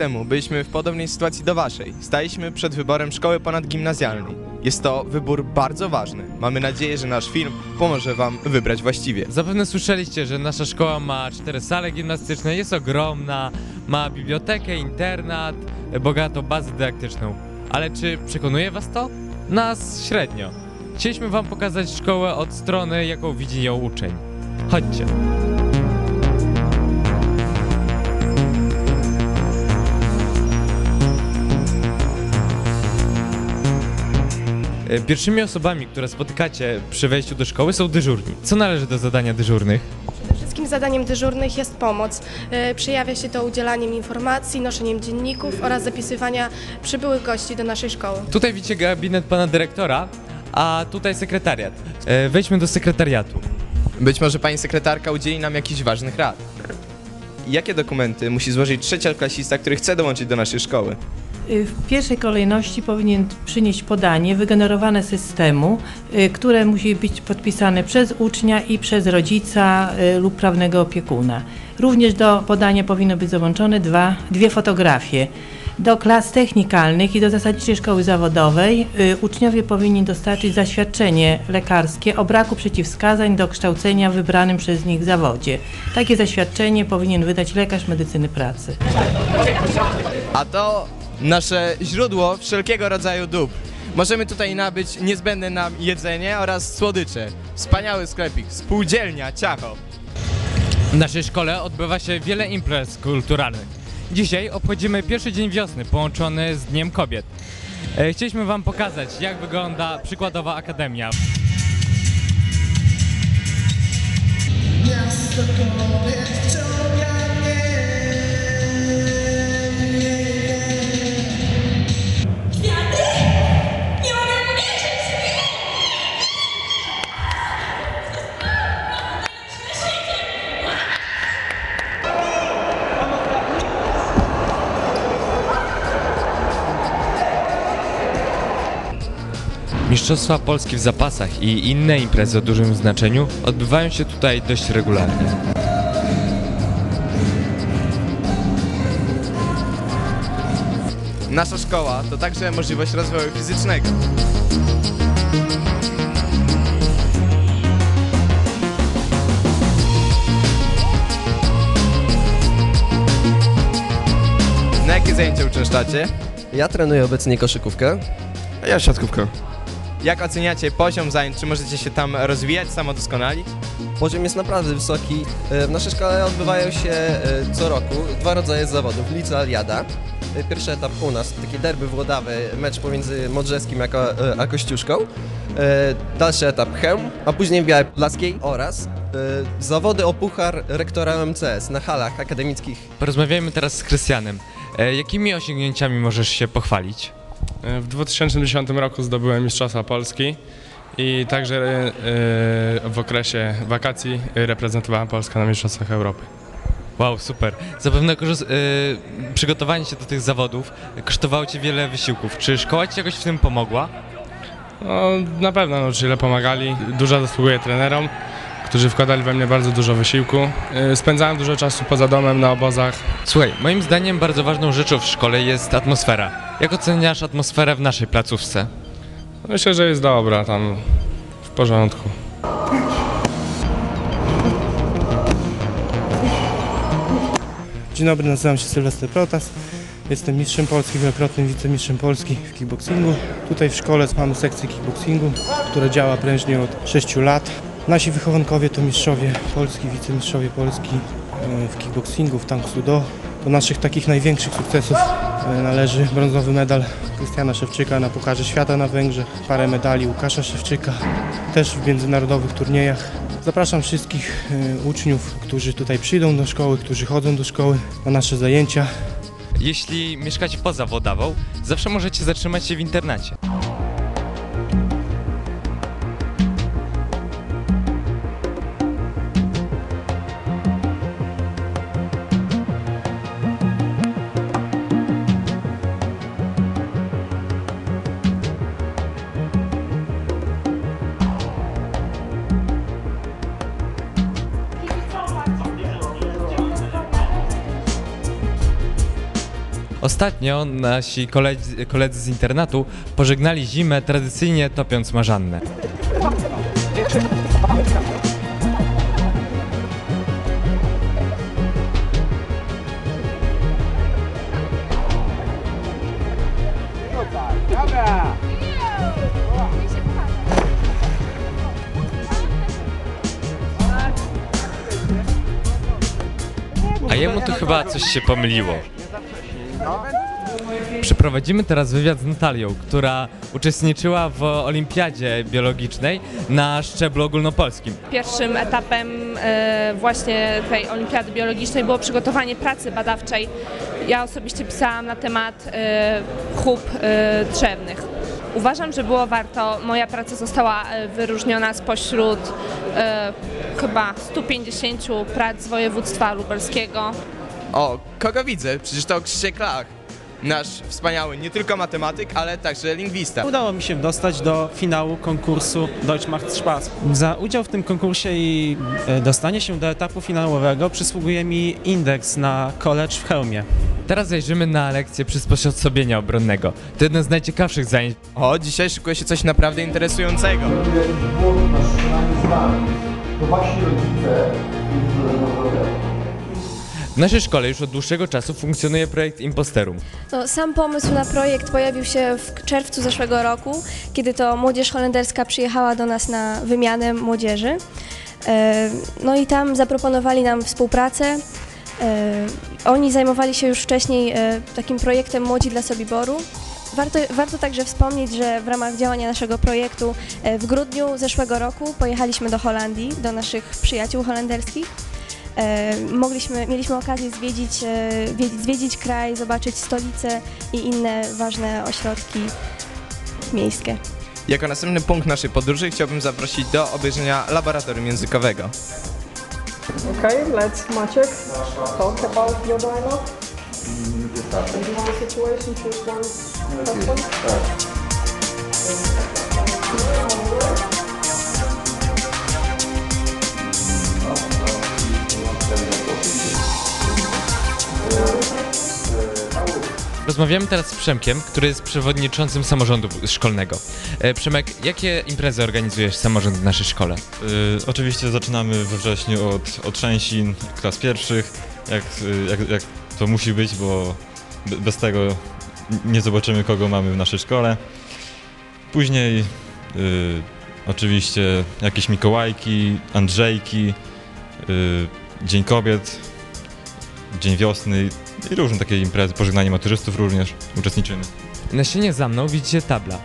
temu byliśmy w podobnej sytuacji do waszej. Staliśmy przed wyborem szkoły ponadgimnazjalnej. Jest to wybór bardzo ważny. Mamy nadzieję, że nasz film pomoże wam wybrać właściwie. Zapewne słyszeliście, że nasza szkoła ma cztery sale gimnastyczne, jest ogromna, ma bibliotekę, internat, bogatą bazę dydaktyczną. Ale czy przekonuje was to? Nas średnio. Chcieliśmy wam pokazać szkołę od strony, jaką widzi ją uczeń. Chodźcie. Pierwszymi osobami, które spotykacie przy wejściu do szkoły są dyżurni. Co należy do zadania dyżurnych? Przede wszystkim zadaniem dyżurnych jest pomoc. E, Przejawia się to udzielaniem informacji, noszeniem dzienników oraz zapisywania przybyłych gości do naszej szkoły. Tutaj widzicie gabinet pana dyrektora, a tutaj sekretariat. E, wejdźmy do sekretariatu. Być może pani sekretarka udzieli nam jakichś ważnych rad. Jakie dokumenty musi złożyć trzecioklasista, który chce dołączyć do naszej szkoły? Y, W pierwszej kolejności powinien przynieść podanie wygenerowane systemu, y, które musi być podpisane przez ucznia i przez rodzica y, lub prawnego opiekuna. Również do podania powinny być załączone dwa, dwie fotografie. Do klas technikalnych i do zasadniczej szkoły zawodowej uczniowie powinni dostarczyć zaświadczenie lekarskie o braku przeciwwskazań do kształcenia w wybranym przez nich zawodzie. Takie zaświadczenie powinien wydać lekarz medycyny pracy. A to nasze źródło wszelkiego rodzaju dóbr. Możemy tutaj nabyć niezbędne nam jedzenie oraz słodycze. Wspaniały sklepik, spółdzielnia, ciacho. W naszej szkole odbywa się wiele imprez kulturalnych. Dzisiaj obchodzimy pierwszy dzień wiosny połączony z Dniem Kobiet. E, Chcieliśmy wam pokazać, jak wygląda przykładowa akademia. Mistrzostwa Polski w zapasach i inne imprezy o dużym znaczeniu odbywają się tutaj dość regularnie. Nasza szkoła to także możliwość rozwoju fizycznego. Na jakie zajęcia uczęszczacie? Ja trenuję obecnie koszykówkę. A ja siatkówkę. Jak oceniacie poziom zajęć? Czy możecie się tam rozwijać, samodoskonalić? Poziom jest naprawdę wysoki. E, W naszej szkole odbywają się e, co roku dwa rodzaje zawodów. Lica Aliada. E, Pierwszy etap u nas, takie derby włodawe, mecz pomiędzy Modrzewskim a, Ko- a Kościuszką. Dalszy etap Chełm, a później w Białej Podlaskiej oraz zawody o puchar rektora MCS na halach akademickich. Porozmawiajmy teraz z Krystianem. Jakimi osiągnięciami możesz się pochwalić? W 2010 roku zdobyłem Mistrzostwa Polski i także e, w okresie wakacji reprezentowałem Polskę na Mistrzostwach Europy. Wow, super. Zapewne korzys- e, przygotowanie się do tych zawodów kosztowało Cię wiele wysiłków. Czy szkoła Ci jakoś w tym pomogła? No, na pewno nauczyciele pomagali. Dużo zasługuję trenerom, którzy wkładali we mnie bardzo dużo wysiłku. E, Spędzałem dużo czasu poza domem, na obozach. Słuchaj, moim zdaniem bardzo ważną rzeczą w szkole jest atmosfera. Jak oceniasz atmosferę w naszej placówce? Myślę, że jest dobra tam, w porządku. Dzień dobry, nazywam się Sylwester Protas. Jestem mistrzem Polski, wielokrotnym wicemistrzem Polski w kickboxingu. Tutaj w szkole mamy sekcję kickboxingu, która działa prężnie od 6 lat. Nasi wychowankowie to mistrzowie Polski, wicemistrzowie Polski e, w kickboxingu, w tank sudo. Do naszych takich największych sukcesów e, należy brązowy medal Krystiana Szewczyka na Pucharze Świata na Węgrzech, parę medali Łukasza Szewczyka, też w międzynarodowych turniejach. Zapraszam wszystkich e, uczniów, którzy tutaj przyjdą do szkoły, którzy chodzą do szkoły na nasze zajęcia. Jeśli mieszkacie poza Wodawą, zawsze możecie zatrzymać się w internacie. Ostatnio nasi koledzy, koledzy z internatu pożegnali zimę tradycyjnie topiąc marzannę. A jemu to chyba coś się pomyliło. Przeprowadzimy teraz wywiad z Natalią, która uczestniczyła w olimpiadzie biologicznej na szczeblu ogólnopolskim. Pierwszym etapem e, właśnie tej olimpiady biologicznej było przygotowanie pracy badawczej. Ja osobiście pisałam na temat e, chub e, drzewnych. Uważam, że było warto. Moja praca została wyróżniona spośród e, chyba 150 prac z województwa lubelskiego. O, kogo widzę? Przecież to Krzysiek Klach. Nasz wspaniały nie tylko matematyk, ale także lingwista. Udało mi się dostać do finału konkursu Deutsch macht Spaß. Za udział w tym konkursie i e, dostanie się do etapu finałowego przysługuje mi indeks na college w Chełmie. Teraz zajrzymy na lekcję przysposobienia obronnego. To jedno z najciekawszych zajęć. O, dzisiaj szykuje się coś naprawdę interesującego. W naszej szkole już od dłuższego czasu funkcjonuje projekt Imposterum. No, sam pomysł na projekt pojawił się w czerwcu zeszłego roku, kiedy to młodzież holenderska przyjechała do nas na wymianę młodzieży. E, No i tam zaproponowali nam współpracę. E, Oni zajmowali się już wcześniej e, takim projektem Młodzi dla Sobiboru. Warto, warto także wspomnieć, że w ramach działania naszego projektu w grudniu zeszłego roku pojechaliśmy do Holandii, do naszych przyjaciół holenderskich. E, mogliśmy, mieliśmy okazję zwiedzić, e, zwiedzić kraj, zobaczyć stolicę i inne ważne ośrodki miejskie. Jako następny punkt naszej podróży chciałbym zaprosić do obejrzenia laboratorium językowego. Okay, let's Maciek talk about your dialogue. If you have a situation, choose one. Rozmawiamy teraz z Przemkiem, który jest przewodniczącym samorządu szkolnego. E, Przemek, jakie imprezy organizujesz samorząd w naszej szkole? Y, oczywiście zaczynamy we wrześniu od, od trzęsin klas pierwszych, jak, y, jak, jak to musi być, bo be- bez tego nie zobaczymy, kogo mamy w naszej szkole. Później y, oczywiście jakieś Mikołajki, Andrzejki, y, Dzień Kobiet, Dzień Wiosny i różne takie imprezy, pożegnanie maturzystów również uczestniczymy. Na ścianie za mną widzicie tabla.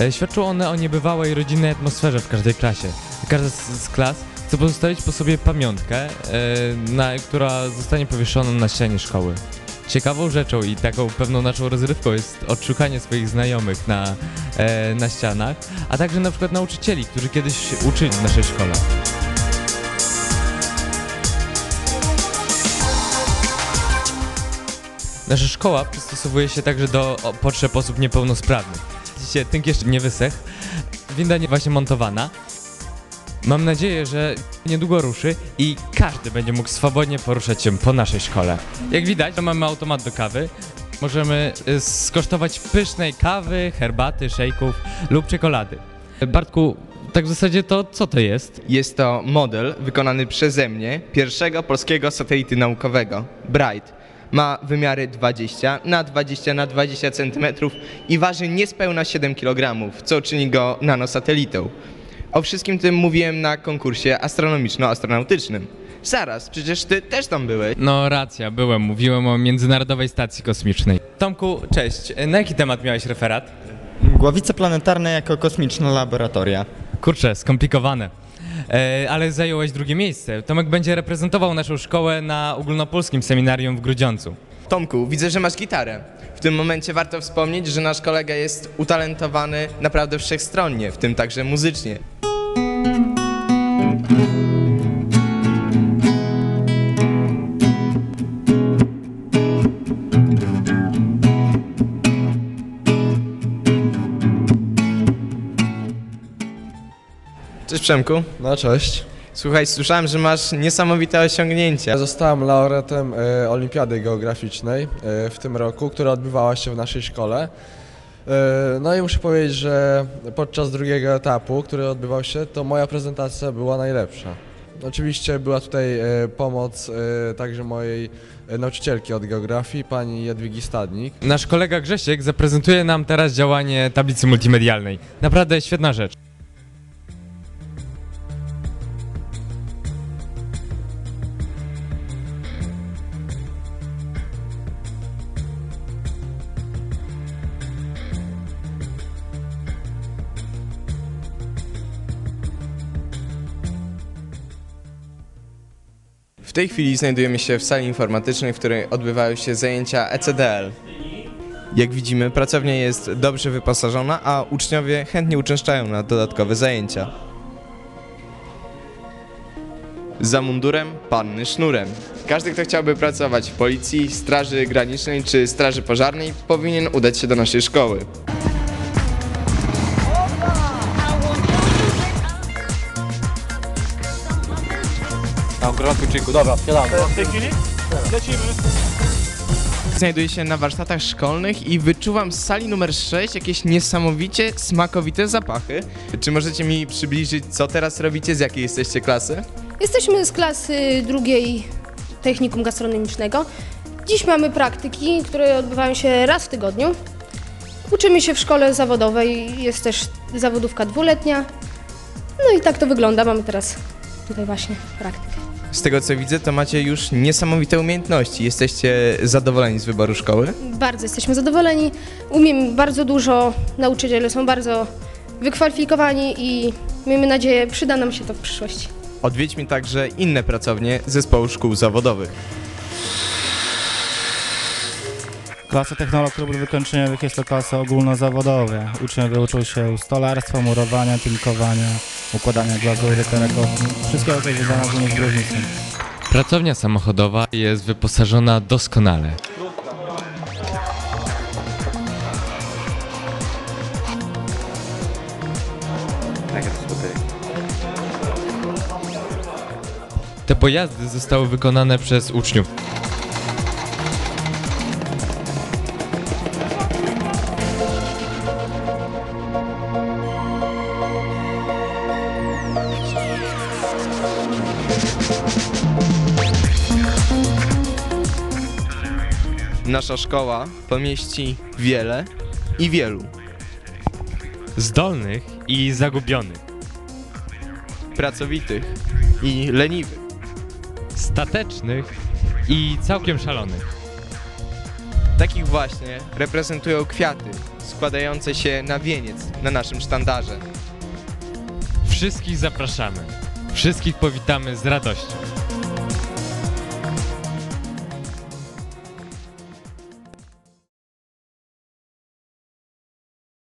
E, Świadczą one o niebywałej rodzinnej atmosferze w każdej klasie. Każda z, klas chce pozostawić po sobie pamiątkę, e, na, która zostanie powieszona na ścianie szkoły. Ciekawą rzeczą i taką pewną naszą rozrywką jest odszukanie swoich znajomych na, e, na ścianach, a także na przykład nauczycieli, którzy kiedyś uczyli w naszej szkole. Nasza szkoła przystosowuje się także do potrzeb osób niepełnosprawnych. Widzicie, tynk jeszcze nie wysechł, winda nie właśnie montowana. Mam nadzieję, że niedługo ruszy i każdy będzie mógł swobodnie poruszać się po naszej szkole. Jak widać, to mamy automat do kawy. Możemy y, skosztować pysznej kawy, herbaty, szejków lub czekolady. Bartku, tak w zasadzie to co to jest? Jest to model wykonany przeze mnie pierwszego polskiego satelity naukowego, Bright. Ma wymiary 20 na 20 na 20 cm i waży niespełna 7 kg, co czyni go nanosatelitą. O wszystkim tym mówiłem na konkursie astronomiczno-astronautycznym. Zaraz, przecież ty też tam byłeś. No racja, byłem, mówiłem o Międzynarodowej Stacji Kosmicznej. Tomku, cześć. Na jaki temat miałeś referat? Głowice planetarne jako kosmiczne laboratoria. Kurczę, skomplikowane. E, ale zająłeś drugie miejsce. Tomek będzie reprezentował naszą szkołę na ogólnopolskim seminarium w Grudziądzu. Tomku, widzę, że masz gitarę. W tym momencie warto wspomnieć, że nasz kolega jest utalentowany naprawdę wszechstronnie, w tym także muzycznie. Cześć Przemku. No cześć. Słuchaj, słyszałem, że masz niesamowite osiągnięcia. Zostałem laureatem e, Olimpiady Geograficznej e, w tym roku, która odbywała się w naszej szkole. E, no i muszę powiedzieć, że podczas drugiego etapu, który odbywał się, to moja prezentacja była najlepsza. Oczywiście była tutaj pomoc także mojej nauczycielki od geografii, pani Jadwigi Stadnik. Nasz kolega Grzesiek zaprezentuje nam teraz działanie tablicy multimedialnej. Naprawdę świetna rzecz. Tej chwili znajdujemy się w sali informatycznej, w której odbywają się zajęcia ECDL. Jak widzimy, pracownia jest dobrze wyposażona, a uczniowie chętnie uczęszczają na dodatkowe zajęcia. Za mundurem panny sznurem. Każdy, kto chciałby pracować w policji, straży granicznej czy straży pożarnej, powinien udać się do naszej szkoły. Znajduję się na warsztatach szkolnych i wyczuwam z sali numer 6 jakieś niesamowicie smakowite zapachy. Czy możecie mi przybliżyć, co teraz robicie, z jakiej jesteście klasy? Jesteśmy z klasy drugiej technikum gastronomicznego. Dziś mamy praktyki, które odbywają się raz w tygodniu. Uczymy się w szkole zawodowej, jest też zawodówka dwuletnia. No i tak to wygląda, mamy teraz tutaj właśnie praktykę. Z tego co widzę, to macie już niesamowite umiejętności. Jesteście zadowoleni z wyboru szkoły? Bardzo jesteśmy zadowoleni, umiemy bardzo dużo, nauczyciele są bardzo wykwalifikowani i miejmy nadzieję, przyda nam się to w przyszłości. Odwiedźmy także inne pracownie zespołu szkół zawodowych. Klasa technolog klubów wykończeniowych jest to klasa ogólnozawodowa. Uczniowie uczą się stolarstwa, murowania, tynkowania, układania glazury, terrakoty, wszystkiego co jest związane ogólnie z gruźnicą. Pracownia samochodowa jest wyposażona doskonale. Te pojazdy zostały wykonane przez uczniów. Nasza szkoła pomieści wiele i wielu. Zdolnych i zagubionych. Pracowitych i leniwych. Statecznych i całkiem szalonych. Takich właśnie reprezentują kwiaty składające się na wieniec na naszym sztandarze. Wszystkich zapraszamy. Wszystkich powitamy z radością.